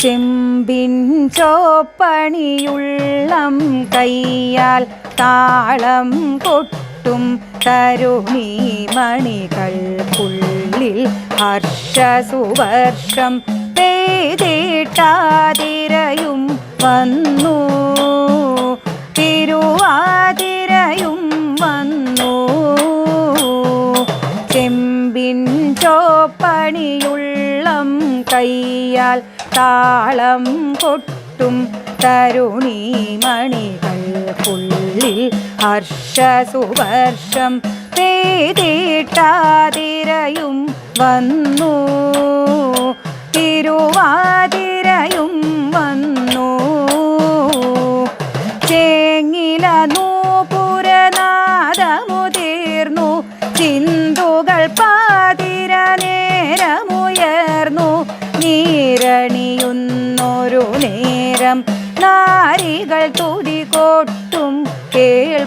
ചെമ്പിൻ ചോപ്പണിയുള്ളം കയ്യാൽ താളം കൊട്ടും തരുണി മണികൾക്കുള്ളിൽ ഹർഷസുവർഷം പെയ്തിട്ടാതിരയും വന്നു. ചെമ്പിൻ ചോപ്പണിയുള്ളം കയ്യാൽ താളം കൊട്ടും തരുണി മണികൾക്കുള്ളിൽ ഹർഷസുവർഷം പേതിട്ടാതിരയും വന്നു. തിരുവാതിരയും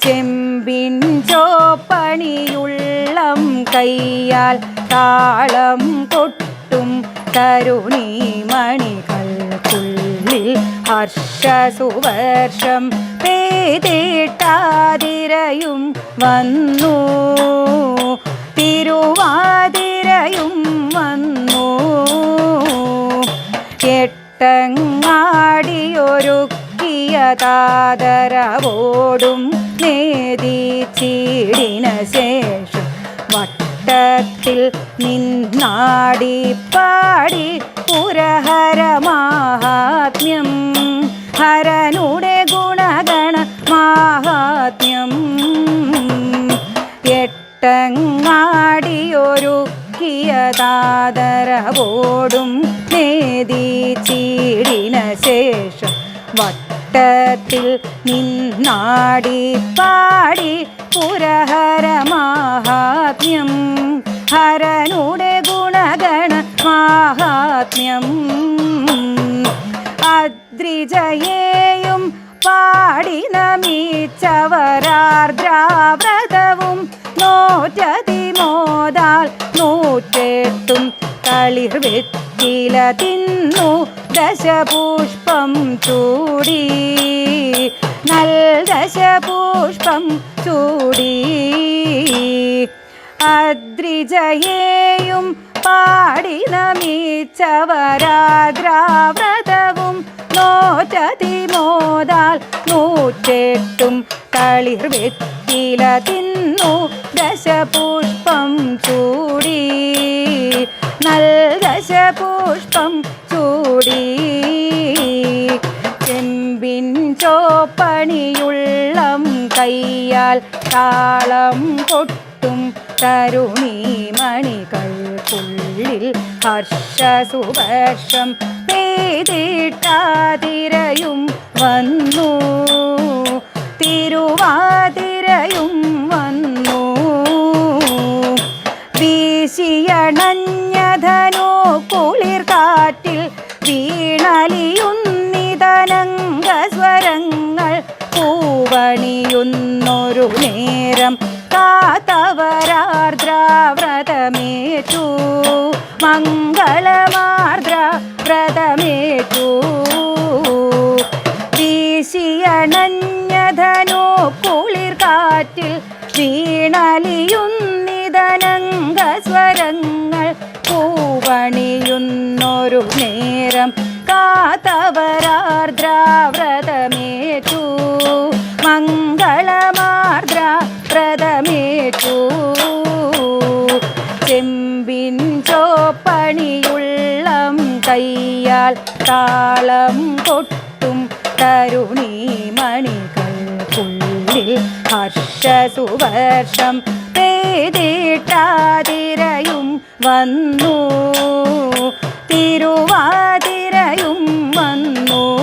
ചെമ്പിൻ ചോപ്പണിയുള്ളം കയ്യാൽ താളം കൊട്ടും തരുണി മണികൾക്കുള്ളിൽ ഹർഷസുവർഷം പേതിട്ടാതിരയും വന്നു. തിരുവാതിരയും വന്നു. എട്ടങ്ങാടിയൊരുക്കിയ താതരവോടും ചീടിന ശേഷം വട്ടത്തിൽ നിന്നാടി പാടി പുരഹര മാഹാത്മ്യം. ഹരനുടെ ഗുണഗണ മാഹാത്മ്യം. എട്ടങ്ങാടിയൊരുക്കിയ താതരവോടും ചീടിന ശേഷം വട്ടത്തിൽ നിന്നാടി പാടി പുരഹരമാഹാത്മ്യം. ഹരനുടെ ഗുണഗണ മാഹാത്മ്യം. അദ്രിജയേയും പാടി നമിച്ചവരാർദ്രാവ്രതവും നോറ്റതി മോദാൽ നൂറ്റെട്ടും കളിർ വെറ്റില തിന്നു ദശപുഷ്പം ചൂടി. നൽ ദശപുഷ്പം ചൂടി. അദ്രിജയേയും പാടി നമിച്ചവരാദ്രാവ്രതവും നോറ്റതി മോദാൽ നൂറ്റെട്ടും കളിർ വെറ്റില തിന്നു ദശപുഷ്പം ചോപ്പണിയുള്ളം കയ്യാൽ താളം പൊട്ടും തരുണി മണികൾക്കുള്ളിൽ ഹർഷസുവർഷം പെയ്തിട്ടാതിരയും വന്നു. പൂവണിയുന്നൊരു നേരം കാത്തവരാർദ്രവ്രതമേറ്റു മംഗളമാർദ്ര വ്രതമേറ്റു. വീശിയണഞ്ഞധനോ കുളിർ കാറ്റിൽ വീണലിയുന്നിതനംഗസ്വരങ്ങൾ പൂവണിയുന്നൊരു നേരം കാത്തവരാർദ്രാവ്രതമേറ്റു കൈയാൽ താളം കൊട്ടും ഹർഷ സുവർഷം പേതിട്ടാതിരയും വന്നു തിരുവാതിരയും വന്നു.